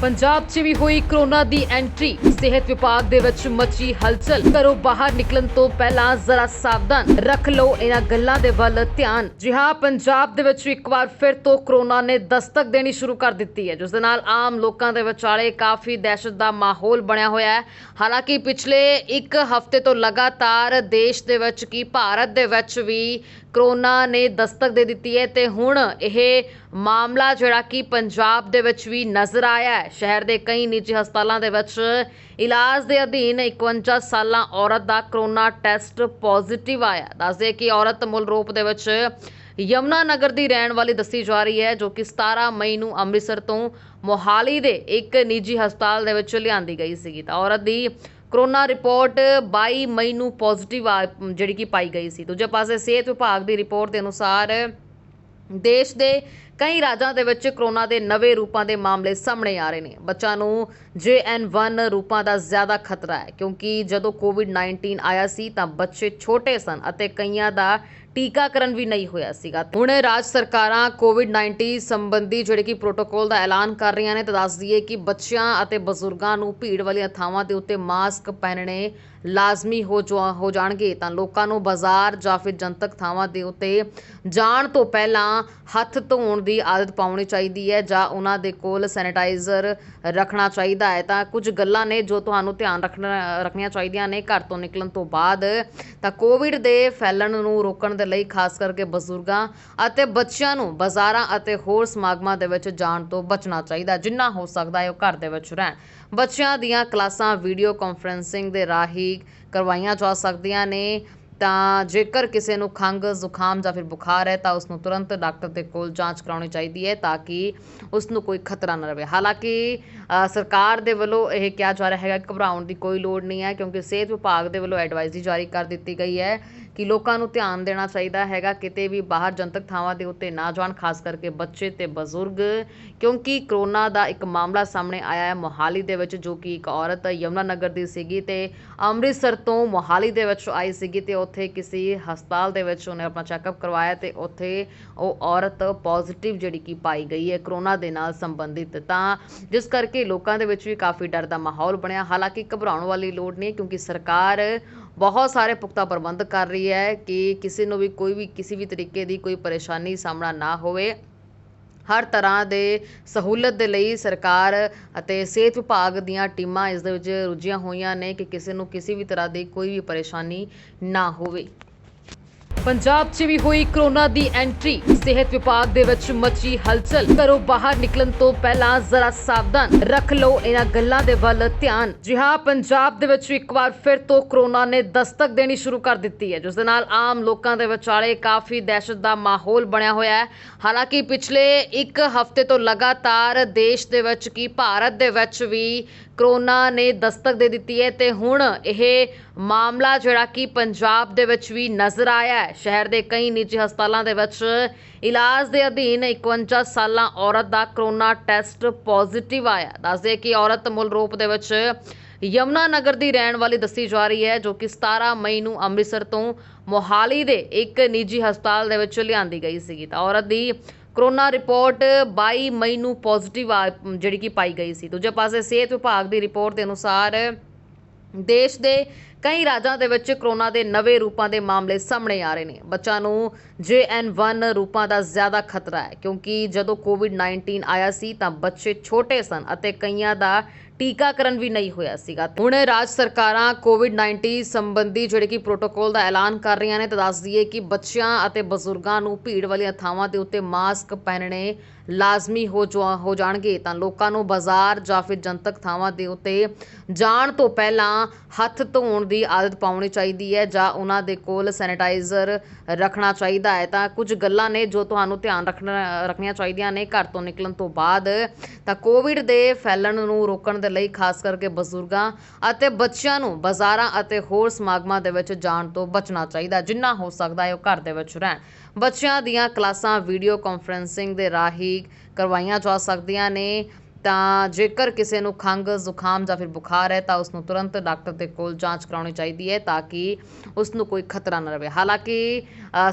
ਪੰਜਾਬ 'ਚ ਵੀ ਹੋਈ ਕਰੋਨਾ ਦੀ ਐਂਟਰੀ। ਸਿਹਤ ਵਿਭਾਗ ਦੇ ਵਿੱਚ ਮੱਚੀ ਹਲਚਲ। ਘਰੋਂ ਬਾਹਰ ਨਿਕਲਣ ਤੋਂ ਪਹਿਲਾਂ ਜ਼ਰਾ ਸਾਵਧਾਨ ਰੱਖ ਲਓ, ਇਹਨਾਂ ਗੱਲਾਂ ਦੇ ਵੱਲ ਧਿਆਨ। ਜੀ ਹਾਂ, ਪੰਜਾਬ ਦੇ ਵਿੱਚ ਇੱਕ ਵਾਰ ਫਿਰ ਤੋਂ ਕਰੋਨਾ ਨੇ ਦਸਤਕ ਦੇਣੀ ਸ਼ੁਰੂ ਕਰ ਦਿੱਤੀ ਹੈ, ਜਿਸ ਦੇ ਨਾਲ ਆਮ ਲੋਕਾਂ ਦੇ ਵਿਚਾਲੇ ਕਾਫੀ ਦਹਿਸ਼ਤ ਦਾ ਮਾਹੌਲ ਬਣਿਆ ਹੋਇਆ ਹੈ। ਹਾਲਾਂਕਿ ਪਿਛਲੇ ਇੱਕ ਹਫ਼ਤੇ ਤੋਂ ਲਗਾਤਾਰ ਦੇਸ਼ ਦੇ ਵਿੱਚ ਕੀ ਭਾਰਤ ਦੇ ਵਿੱਚ ਵੀ ਕਰੋਨਾ ਨੇ ਦਸਤਕ ਦੇ ਦਿੱਤੀ ਹੈ, ਤੇ ਹੁਣ ਇਹ ਮਾਮਲਾ ਜਿਹੜਾ ਕਿ ਪੰਜਾਬ ਦੇ ਵਿੱਚ ਵੀ ਨਜ਼ਰ ਆਇਆ ਹੈ। ਸ਼ਹਿਰ ਦੇ ਕਈ ਨਿੱਜੀ ਹਸਪਤਾਲਾਂ ਦੇ ਵਿੱਚ ਇਲਾਜ ਦੇ ਅਧੀਨ 51 ਸਾਲਾਂ ਔਰਤ ਦਾ ਕਰੋਨਾ ਟੈਸਟ ਪੋਜ਼ਿਟਿਵ ਆਇਆ। ਦੱਸਦੇ ਕਿ ਔਰਤ ਮੁੱਲ ਰੂਪ ਦੇ ਵਿੱਚ ਯਮਨਾ ਨਗਰ ਦੀ ਰਹਿਣ ਵਾਲੀ ਦੱਸੀ ਜਾ ਰਹੀ ਹੈ, ਜੋ ਕਿ 17 ਮਈ ਨੂੰ ਅੰਮ੍ਰਿਤਸਰ ਤੋਂ ਮੋਹਾਲੀ ਦੇ ਇੱਕ ਨਿੱਜੀ ਹਸਪਤਾਲ ਦੇ ਵਿੱਚ ਲਿਆਂਦੀ ਗਈ ਸੀਗੀ। ਤਾਂ ਔਰਤ ਦੀ ਕਰੋਨਾ ਰਿਪੋਰਟ 22 ਮਈ ਨੂੰ ਪੋਜ਼ਿਟਿਵ ਆ, ਜਿਹੜੀ ਕਿ ਪਾਈ ਗਈ ਸੀ। ਦੂਜੇ ਪਾਸੇ ਸਿਹਤ ਵਿਭਾਗ ਦੀ ਰਿਪੋਰਟ ਦੇ ਅਨੁਸਾਰ ਦੇਸ਼ ਦੇ ਕਈ ਰਾਜਾਂ ਦੇ ਵਿੱਚ ਕਰੋਨਾ ਦੇ ਨਵੇਂ ਰੂਪਾਂ ਦੇ ਮਾਮਲੇ ਸਾਹਮਣੇ ਆ ਰਹੇ ਨੇ। ਬੱਚਿਆਂ ਨੂੰ JN1 ਰੂਪਾਂ ਦਾ ਜ਼ਿਆਦਾ ਖਤਰਾ ਹੈ, ਕਿਉਂਕਿ ਜਦੋਂ ਕੋਵਿਡ-19 ਆਇਆ ਸੀ ਤਾਂ ਬੱਚੇ ਛੋਟੇ ਸਨ ਅਤੇ ਕਈਆਂ ਦਾ ਟੀਕਾਕਰਨ ਵੀ ਨਹੀਂ ਹੋਇਆ ਸੀਗਾ। ਹੁਣ ਰਾਜ ਸਰਕਾਰਾਂ ਕੋਵਿਡ-19 ਸੰਬੰਧੀ ਜਿਹੜੇ ਕਿ ਪ੍ਰੋਟੋਕੋਲ ਦਾ ਐਲਾਨ ਕਰ ਰਹੀਆਂ ਨੇ, ਤਾਂ ਦੱਸ ਦਈਏ ਕਿ ਬੱਚਿਆਂ ਅਤੇ ਬਜ਼ੁਰਗਾਂ ਨੂੰ ਭੀੜ ਵਾਲੀਆਂ ਥਾਵਾਂ ਦੇ ਉੱਤੇ ਮਾਸਕ ਪਹਿਨਣੇ ਲਾਜ਼ਮੀ ਹੋ ਜਾ- ਹੋ ਜਾਣਗੇ, ਤਾਂ ਲੋਕਾਂ ਨੂੰ ਬਾਜ਼ਾਰ ਜਾਂ ਫਿਰ ਜਨਤਕ ਥਾਵਾਂ ਦੇ ਉੱਤੇ ਜਾਣ ਤੋਂ ਪਹਿਲਾਂ ਹੱਥ ਧੋਣ ਦੀ ਆਦਤ ਪਾਉਣੀ ਚਾਹੀਦੀ ਹੈ ਜਾਂ ਉਹਨਾਂ ਦੇ ਕੋਲ ਸੈਨੀਟਾਈਜ਼ਰ ਰੱਖਣਾ ਚਾਹੀਦਾ ਹੈ। ਤਾਂ ਕੁਝ ਗੱਲਾਂ ਨੇ ਜੋ ਤੁਹਾਨੂੰ ਧਿਆਨ ਰੱਖਣਾ, ਰੱਖਣੀਆਂ ਚਾਹੀਦੀਆਂ ਨੇ ਘਰ ਤੋਂ ਨਿਕਲਣ ਤੋਂ ਬਾਅਦ। ਤਾਂ ਕੋਵਿਡ ਦੇ ਫੈਲਣ ਨੂੰ ਰੋਕਣ ਦੇ ਲਈ ਖਾਸ ਕਰਕੇ ਬਜ਼ੁਰਗਾਂ ਅਤੇ ਬੱਚਿਆਂ ਨੂੰ ਬਾਜ਼ਾਰਾਂ ਅਤੇ ਹੋਰ ਸਮਾਗਮਾਂ ਦੇ ਵਿੱਚ ਜਾਣ ਤੋਂ ਬਚਣਾ ਚਾਹੀਦਾ ਜਿੰਨਾ ਹੋ ਸਕਦਾ ਹੈ ਉਹ ਘਰ ਦੇ ਵਿੱਚ ਰਹਿਣ। ਬੱਚਿਆਂ ਦੀਆਂ ਕਲਾਸਾਂ ਵੀਡੀਓ ਕਾਨਫਰੈਂਸਿੰਗ ਦੇ ਰਾਹੀਂ ਕਰਵਾਈਆਂ ਜਾ ਸਕਦੀਆਂ ਨੇ। ਤਾਂ ਜੇਕਰ ਕਿਸੇ ਨੂੰ ਖੰਘ, ਜ਼ੁਕਾਮ ਜਾਂ ਫਿਰ ਬੁਖਾਰ ਹੈ ਤਾਂ ਉਸ ਨੂੰ ਤੁਰੰਤ ਡਾਕਟਰ ਦੇ ਕੋਲ ਜਾਂਚ ਕਰਾਉਣੀ ਚਾਹੀਦੀ ਹੈ ਤਾਂ ਕਿ ਉਸ ਨੂੰ ਕੋਈ ਖਤਰਾ ਨਾ ਰਹੇ ਹਾਲਾਂਕਿ ਸਰਕਾਰ ਦੇ ਵੱਲੋਂ ਇਹ ਕਿਹਾ ਜਾ ਰਿਹਾ ਹੈਗਾ ਕਿ ਘਬਰਾਉਣ ਦੀ ਕੋਈ ਲੋੜ ਨਹੀਂ ਹੈ, ਕਿਉਂਕਿ ਸਿਹਤ ਵਿਭਾਗ ਦੇ ਵੱਲੋਂ ਐਡਵਾਈਜ਼ਰੀ ਜਾਰੀ ਕਰ ਦਿੱਤੀ ਗਈ ਹੈ ਕਿ ਲੋਕਾਂ ਨੂੰ ਧਿਆਨ ਦੇਣਾ ਚਾਹੀਦਾ ਹੈਗਾ, ਕਿਤੇ ਵੀ ਬਾਹਰ ਜਨਤਕ ਥਾਵਾਂ ਦੇ ਉੱਤੇ ਨਾ ਜਾਣ, ਖਾਸ ਕਰਕੇ ਬੱਚੇ ਤੇ ਬਜ਼ੁਰਗ, ਕਿਉਂਕਿ ਕਰੋਨਾ ਦਾ ਇੱਕ ਮਾਮਲਾ ਸਾਹਮਣੇ ਆਇਆ ਹੈ ਮੋਹਾਲੀ ਦੇ ਵਿੱਚ, ਜੋ ਕਿ ਇੱਕ ਔਰਤ ਯਮਨਾ ਨਗਰ ਦੀ ਸੀਗੀ ਤੇ ਅੰਮ੍ਰਿਤਸਰ ਤੋਂ ਮੋਹਾਲੀ ਦੇ ਵਿੱਚ ਆਈ ਸੀਗੀ ਤੇ ਉੱਥੇ ਕਿਸੇ ਹਸਪਤਾਲ ਦੇ ਵਿੱਚ ਉਹਨੇ ਆਪਣਾ ਚੈੱਕਅਪ ਕਰਵਾਇਆ ਤੇ ਉੱਥੇ ਉਹ ਔਰਤ ਪੋਜ਼ਿਟਿਵ ਜਿਹੜੀ ਕਿ ਪਾਈ ਗਈ ਹੈ ਕਰੋਨਾ ਦੇ ਨਾਲ ਸੰਬੰਧਿਤ ਤਾਂ, ਜਿਸ ਕਰਕੇ ਲੋਕਾਂ ਦੇ ਵਿੱਚ ਵੀ ਕਾਫੀ ਡਰ ਦਾ ਮਾਹੌਲ ਬਣਿਆ। ਹਾਲਾਂਕਿ ਘਬਰਾਉਣ ਵਾਲੀ ਲੋੜ ਨਹੀਂ ਕਿਉਂਕਿ ਸਰਕਾਰ ਬਹੁਤ ਸਾਰੇ ਪੁਖਤਾ ਪ੍ਰਬੰਧ ਕਰ ਰਹੀ ਹੈ ਕਿ ਕਿਸੇ ਨੂੰ ਵੀ ਕੋਈ ਵੀ, ਕਿਸੇ ਵੀ ਤਰੀਕੇ ਦੀ ਕੋਈ ਪਰੇਸ਼ਾਨੀ ਸਾਹਮਣਾ ਨਾ ਹੋਵੇ। ਹਰ ਤਰ੍ਹਾਂ ਦੇ ਸਹੂਲਤ ਦੇ ਲਈ ਸਰਕਾਰ ਅਤੇ ਸਿਹਤ ਵਿਭਾਗ ਦੀਆਂ ਟੀਮਾਂ ਇਸ ਦੇ ਵਿੱਚ ਰੁੱਝੀਆਂ ਹੋਈਆਂ ਨੇ ਕਿ ਕਿਸੇ ਨੂੰ ਕਿਸੇ ਵੀ ਤਰ੍ਹਾਂ ਦੀ ਕੋਈ ਵੀ ਪਰੇਸ਼ਾਨੀ ਨਾ ਹੋਵੇ। ਪੰਜਾਬ 'ਚ ਵੀ ਹੋਈ ਕਰੋਨਾ ਦੀ ਐਂਟਰੀ। ਸਿਹਤ ਵਿਭਾਗ ਦੇ ਵਿੱਚ ਮਚੀ ਹਲਚਲ। ਘਰੋਂ ਬਾਹਰ ਨਿਕਲਣ ਤੋਂ ਪਹਿਲਾਂ ਜ਼ਰਾ ਸਾਵਧਾਨ ਰੱਖ ਲਓ, ਇਹਨਾਂ ਗੱਲਾਂ ਦੇ ਵੱਲ ਧਿਆਨ। ਜੀ ਹਾਂ, ਪੰਜਾਬ ਦੇ ਵਿੱਚ ਇੱਕ ਵਾਰ ਫਿਰ ਤੋਂ ਕਰੋਨਾ ਨੇ ਦਸਤਕ ਦੇਣੀ ਸ਼ੁਰੂ ਕਰ ਦਿੱਤੀ ਹੈ, ਜਿਸ ਦੇ ਨਾਲ ਆਮ ਲੋਕਾਂ ਦੇ ਵਿਚਾਲੇ ਕਾਫੀ ਦਹਿਸ਼ਤ ਦਾ ਮਾਹੌਲ ਬਣਿਆ ਹੋਇਆ ਹੈ। ਹਾਲਾਂਕਿ ਪਿਛਲੇ ਇੱਕ ਹਫ਼ਤੇ ਤੋਂ ਲਗਾਤਾਰ ਦੇਸ਼ ਦੇ ਵਿੱਚ ਕੀ ਭਾਰਤ ਦੇ ਵਿੱਚ ਵੀ ਕਰੋਨਾ ਨੇ ਦਸਤਕ ਦੇ ਦਿੱਤੀ ਹੈ, ਤੇ ਹੁਣ ਇਹ ਮਾਮਲਾ ਜਿਹੜਾ ਕਿ ਪੰਜਾਬ ਦੇ ਵਿੱਚ ਵੀ ਨਜ਼ਰ ਆਇਆ ਹੈ। ਸ਼ਹਿਰ ਦੇ ਕਈ ਨਿੱਜੀ ਹਸਪਤਾਲਾਂ ਦੇ ਵਿੱਚ ਇਲਾਜ ਦੇ ਅਧੀਨ 51 ਸਾਲਾਂ ਔਰਤ ਦਾ ਕਰੋਨਾ ਟੈਸਟ ਪੋਜ਼ਿਟਿਵ ਆਇਆ। ਦੱਸਦੇ ਕਿ ਔਰਤ ਮੁੱਲ ਰੂਪ ਦੇ ਵਿੱਚ ਯਮਨਾ ਨਗਰ ਦੀ ਰਹਿਣ ਵਾਲੀ ਦੱਸੀ ਜਾ ਰਹੀ ਹੈ, ਜੋ ਕਿ 17 ਮਈ ਨੂੰ ਅੰਮ੍ਰਿਤਸਰ ਤੋਂ ਮੋਹਾਲੀ ਦੇ ਇੱਕ ਨਿੱਜੀ ਹਸਪਤਾਲ ਦੇ ਵਿੱਚ ਲਿਆਂਦੀ ਗਈ ਸੀਗੀ ਤਾਂ ਔਰਤ ਦੀ ਕਰੋਨਾ ਰਿਪੋਰਟ 22 ਮਈ ਨੂੰ ਪੋਜ਼ਿਟਿਵ ਆ, ਜਿਹੜੀ ਕਿ ਪਾਈ ਗਈ ਸੀ। ਦੂਜੇ ਪਾਸੇ ਸਿਹਤ ਵਿਭਾਗ ਦੀ ਰਿਪੋਰਟ ਦੇ ਅਨੁਸਾਰ ਦੇਸ਼ ਦੇ ਕਈ ਰਾਜਾਂ ਦੇ ਵਿੱਚ ਕਰੋਨਾ ਦੇ ਨਵੇਂ ਰੂਪਾਂ ਦੇ ਮਾਮਲੇ ਸਾਹਮਣੇ ਆ ਰਹੇ ਨੇ। ਬੱਚਿਆਂ ਨੂੰ JN1 ਰੂਪਾਂ ਦਾ ਜ਼ਿਆਦਾ ਖਤਰਾ ਹੈ, ਕਿਉਂਕਿ ਜਦੋਂ ਕੋਵਿਡ-19 ਆਇਆ ਸੀ ਤਾਂ ਬੱਚੇ ਛੋਟੇ ਸਨ ਅਤੇ ਕਈਆਂ ਦਾ ਟੀਕਾਕਰਨ ਵੀ ਨਹੀਂ ਹੋਇਆ ਸੀਗਾ। ਹੁਣ ਰਾਜ ਸਰਕਾਰਾਂ ਕੋਵਿਡ-19 ਸੰਬੰਧੀ ਜਿਹੜੇ ਕਿ ਪ੍ਰੋਟੋਕੋਲ ਦਾ ਐਲਾਨ ਕਰ ਰਹੀਆਂ ਨੇ, ਤਾਂ ਦੱਸ ਦਈਏ ਕਿ ਬੱਚਿਆਂ ਅਤੇ ਬਜ਼ੁਰਗਾਂ ਨੂੰ ਭੀੜ ਵਾਲੀਆਂ ਥਾਵਾਂ ਦੇ ਉੱਤੇ ਮਾਸਕ ਪਹਿਨਣੇ ਲਾਜ਼ਮੀ ਹੋ ਜਾ- ਹੋ ਜਾਣਗੇ। ਤਾਂ ਲੋਕਾਂ ਨੂੰ ਬਾਜ਼ਾਰ ਜਾਂ ਫਿਰ ਜਨਤਕ ਥਾਵਾਂ ਦੇ ਉੱਤੇ ਜਾਣ ਤੋਂ ਪਹਿਲਾਂ ਹੱਥ ਧੋਣ ਦੀ ਆਦਤ ਪਾਉਣੀ ਚਾਹੀਦੀ ਹੈ ਜਾਂ ਉਹਨਾਂ ਦੇ ਕੋਲ ਸੈਨੀਟਾਈਜ਼ਰ ਰੱਖਣਾ ਚਾਹੀਦਾ ਹੈ, ਤਾਂ ਕੁਝ ਗੱਲਾਂ ਨੇ ਜੋ ਤੁਹਾਨੂੰ ਧਿਆਨ ਰੱਖਣਾ, ਰੱਖਣੀਆਂ ਚਾਹੀਦੀਆਂ ਨੇ ਘਰ ਤੋਂ ਨਿਕਲਣ ਤੋਂ ਬਾਅਦ। ਤਾਂ ਕੋਵਿਡ ਦੇ ਫੈਲਣ ਨੂੰ ਰੋਕਣ ਦੇ ਲਈ ਖਾਸ ਕਰਕੇ ਬਜ਼ੁਰਗਾਂ ਅਤੇ ਬੱਚਿਆਂ ਨੂੰ ਬਾਜ਼ਾਰਾਂ ਅਤੇ ਹੋਰ ਸਮਾਗਮਾਂ ਦੇ ਵਿੱਚ ਜਾਣ ਤੋਂ ਬਚਣਾ ਚਾਹੀਦਾ, ਜਿੰਨਾ ਹੋ ਸਕਦਾ ਹੈ ਉਹ ਘਰ ਦੇ ਵਿੱਚ ਰਹਿਣ। ਬੱਚਿਆਂ ਦੀਆਂ ਕਲਾਸਾਂ, ਵੀਡੀਓ ਕਾਨਫਰੈਂਸਿੰਗ ਦੇ ਰਾਹੀਂ ਕਰਵਾਈਆਂ ਜਾ ਸਕਦੀਆਂ ਨੇ। ਤਾਂ ਜੇਕਰ ਕਿਸੇ ਨੂੰ ਖੰਘ, ਜ਼ੁਕਾਮ ਜਾਂ ਫਿਰ ਬੁਖਾਰ ਹੈ, ਤਾਂ ਉਸ ਨੂੰ ਤੁਰੰਤ ਡਾਕਟਰ ਦੇ ਕੋਲ ਜਾਂਚ ਕਰਾਉਣੀ ਚਾਹੀਦੀ ਹੈ ਤਾਂ ਕਿ ਉਸ ਨੂੰ ਕੋਈ ਖਤਰਾ ਨਾ ਰਹੇ ਹਾਲਾਂਕਿ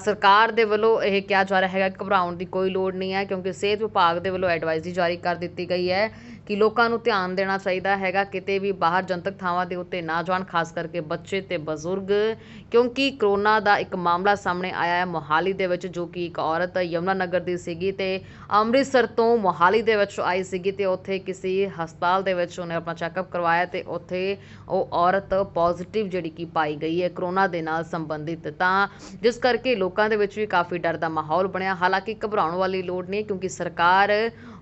ਸਰਕਾਰ ਦੇ ਵੱਲੋਂ ਇਹ ਕਿਹਾ ਜਾ ਰਿਹਾ ਹੈਗਾ ਘਬਰਾਉਣ ਦੀ ਕੋਈ ਲੋੜ ਨਹੀਂ ਹੈ, ਕਿਉਂਕਿ ਸਿਹਤ ਵਿਭਾਗ ਦੇ ਵੱਲੋਂ ਐਡਵਾਈਜ਼ਰੀ ਜਾਰੀ ਕਰ ਦਿੱਤੀ ਗਈ ਹੈ ਕਿ ਲੋਕਾਂ ਨੂੰ ਧਿਆਨ ਦੇਣਾ ਚਾਹੀਦਾ ਹੈਗਾ, ਕਿਤੇ ਵੀ ਬਾਹਰ ਜਨਤਕ ਥਾਵਾਂ ਦੇ ਉੱਤੇ ਨਾ ਜਾਣ, ਖਾਸ ਕਰਕੇ ਬੱਚੇ ਤੇ ਬਜ਼ੁਰਗ, ਕਿਉਂਕਿ ਕਰੋਨਾ ਦਾ ਇੱਕ ਮਾਮਲਾ ਸਾਹਮਣੇ ਆਇਆ ਹੈ ਮੋਹਾਲੀ ਦੇ ਵਿੱਚ, ਜੋ ਕਿ ਇੱਕ ਔਰਤ ਯਮੁਨਾ ਨਗਰ ਦੀ ਸੀਗੀ ਤੇ ਅੰਮ੍ਰਿਤਸਰ ਤੋਂ ਮੋਹਾਲੀ ਦੇ ਵਿੱਚ ਆਈ ਸੀਗੀ ਤੇ ਉੱਥੇ ਕਿਸੇ ਹਸਪਤਾਲ ਦੇ ਵਿੱਚ ਉਹਨੇ ਆਪਣਾ ਚੈੱਕਅਪ ਕਰਵਾਇਆ ਤੇ ਉੱਥੇ ਉਹ ਔਰਤ ਪੋਜ਼ਿਟਿਵ ਜਿਹੜੀ ਕਿ ਪਾਈ ਗਈ ਹੈ ਕਰੋਨਾ ਦੇ ਨਾਲ ਸੰਬੰਧਿਤ। ਤਾਂ ਜਿਸ ਕਰਕੇ ਲੋਕਾਂ ਦੇ ਵਿੱਚ ਵੀ ਕਾਫੀ ਡਰ ਦਾ ਮਾਹੌਲ ਬਣਿਆ। ਹਾਲਾਂਕਿ ਘਬਰਾਉਣ ਵਾਲੀ ਲੋੜ ਨਹੀਂ ਕਿਉਂਕਿ ਸਰਕਾਰ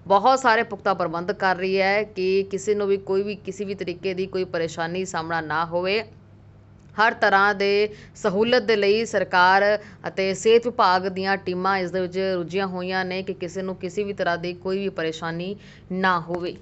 ਬਹੁਤ ਸਾਰੇ ਪੁਖਤਾ ਪ੍ਰਬੰਧ ਕਰ ਰਹੀ ਹੈ ਕਿ ਕਿਸੇ ਨੂੰ ਵੀ ਕੋਈ ਵੀ ਕਿਸੇ ਵੀ ਤਰੀਕੇ ਦੀ ਕੋਈ ਪਰੇਸ਼ਾਨੀ ਸਾਹਮਣਾ ਨਾ ਹੋਵੇ। ਹਰ ਤਰ੍ਹਾਂ ਦੇ ਸਹੂਲਤ ਦੇ ਲਈ ਸਰਕਾਰ ਅਤੇ ਸਿਹਤ ਵਿਭਾਗ ਦੀਆਂ ਟੀਮਾਂ ਇਸ ਦੇ ਵਿੱਚ ਰੁੱਝੀਆਂ ਹੋਈਆਂ ਨੇ ਕਿ ਕਿਸੇ ਨੂੰ ਕਿਸੇ ਵੀ ਤਰ੍ਹਾਂ ਦੀ ਕੋਈ ਵੀ ਪਰੇਸ਼ਾਨੀ ਨਾ ਹੋਵੇ।